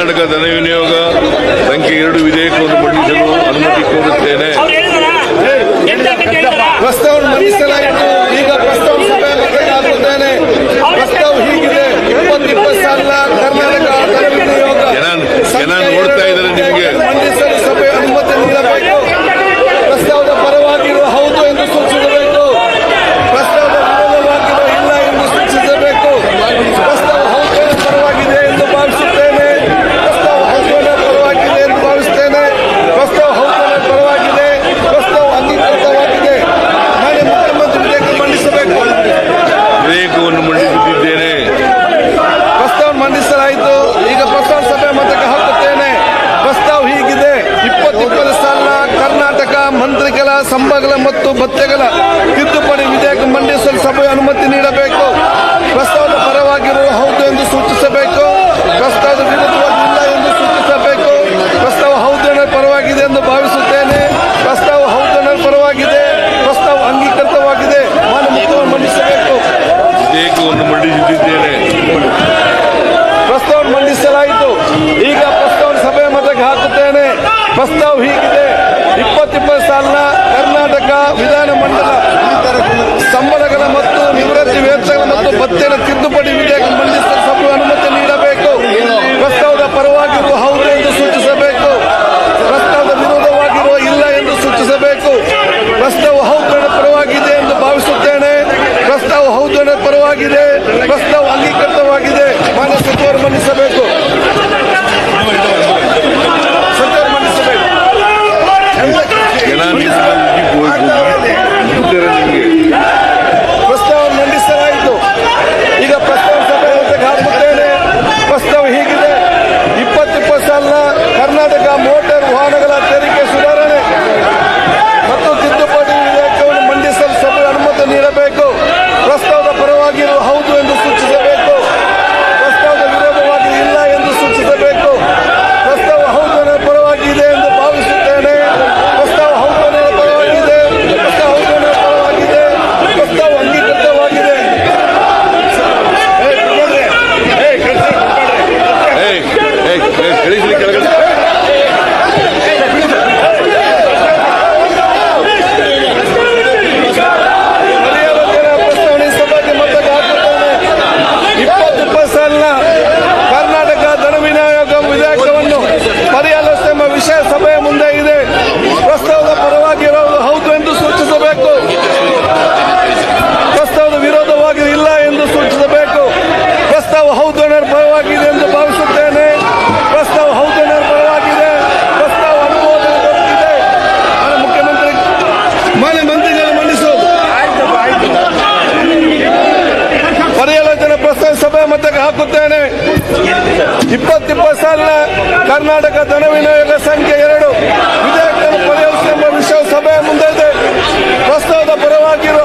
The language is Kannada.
ಕರ್ನಾಟಕದಲ್ಲಿ ಪ್ರಸ್ತಾವ ಹೌದು ಪರವಾಗಿದೆ ಎಂದು ಭಾವಿಸುತ್ತೇನೆ. ಪ್ರಸ್ತಾವ ಹೌದು ಪರವಾಗಿದೆ. ಪ್ರಸ್ತಾವ ಅನುಮೋದನೆ ದೊರೆತಿದೆ. ಮುಖ್ಯಮಂತ್ರಿ. ಮಾನ್ಯ ಮಂತ್ರಿಗಳು ಮಂಡಿಸೋದು ಪರ್ಯಾಲೋಚನೆ ಪ್ರಸ್ತಾವ ಸಭೆ ಮತಕ್ಕೆ ಹಾಕುತ್ತೇನೆ. ಇಪ್ಪತ್ತಿಪ್ಪತ್ತು ಸಾಲಿನ ಕರ್ನಾಟಕ ಧನ ವಿನಿಯೋಗ ಸಂಖ್ಯೆ ಎರಡು. ವಿಧೇಯಕವನ್ನು ಪರಿಹರಿಸಿ ಎಂಬ ವಿಷಯ ಮುಂದೆ ಪ್ರಸ್ತಾವದ ಪರವಾಗಿರುವ